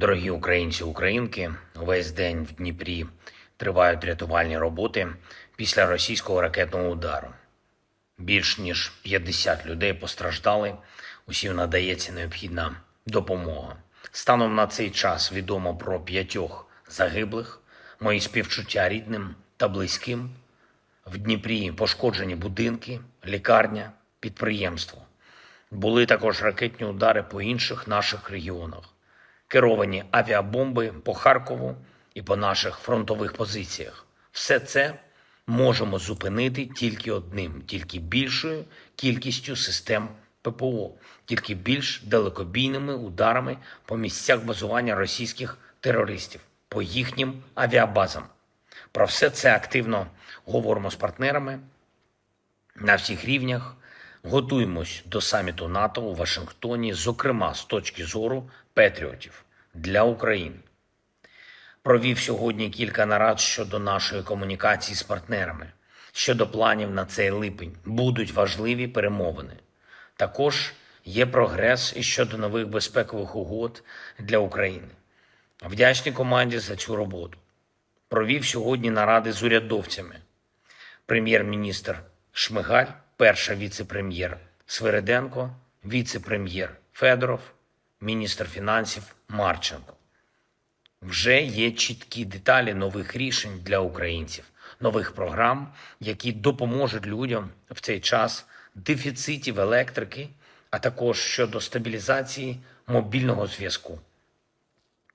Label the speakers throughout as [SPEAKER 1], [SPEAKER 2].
[SPEAKER 1] Дорогі українці, українки, увесь день в Дніпрі тривають рятувальні роботи після російського ракетного удару. Більш ніж 50 людей постраждали, усім надається необхідна допомога. Станом на цей час відомо про п'ятьох загиблих, мої співчуття рідним та близьким. В Дніпрі пошкоджені будинки, лікарня, підприємство. Були також ракетні удари по інших наших регіонах, керовані авіабомби по Харкову і по наших фронтових позиціях. Все це можемо зупинити тільки одним, тільки більшою кількістю систем ППО, тільки більш далекобійними ударами по місцях базування російських терористів, по їхнім авіабазам. Про все це активно говоримо з партнерами на всіх рівнях. Готуємось до саміту НАТО у Вашингтоні, зокрема з точки зору патріотів для України. Провів сьогодні кілька нарад щодо нашої комунікації з партнерами, щодо планів на цей липень. Будуть важливі перемовини. Також є прогрес і щодо нових безпекових угод для України. Вдячний команді за цю роботу. Провів сьогодні наради з урядовцями. Прем'єр-міністр Шмигаль, перша віце-прем'єр Свириденко, віце-прем'єр Федоров, міністр фінансів Марченко. Вже є чіткі деталі нових рішень для українців, нових програм, які допоможуть людям в цей час дефіцитів електрики, а також щодо стабілізації мобільного зв'язку.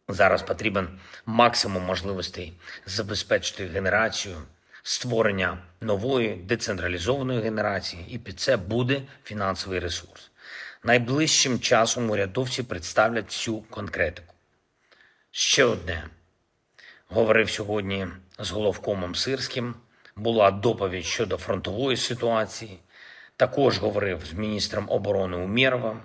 [SPEAKER 1] Зараз потрібен максимум можливостей забезпечити генерацію, створення нової децентралізованої генерації, і під це буде фінансовий ресурс. Найближчим часом урядовці представлять всю конкретику. Ще одне. Говорив сьогодні з головкомом Сирським. Була доповідь щодо фронтової ситуації. Також говорив з міністром оборони Умєровим.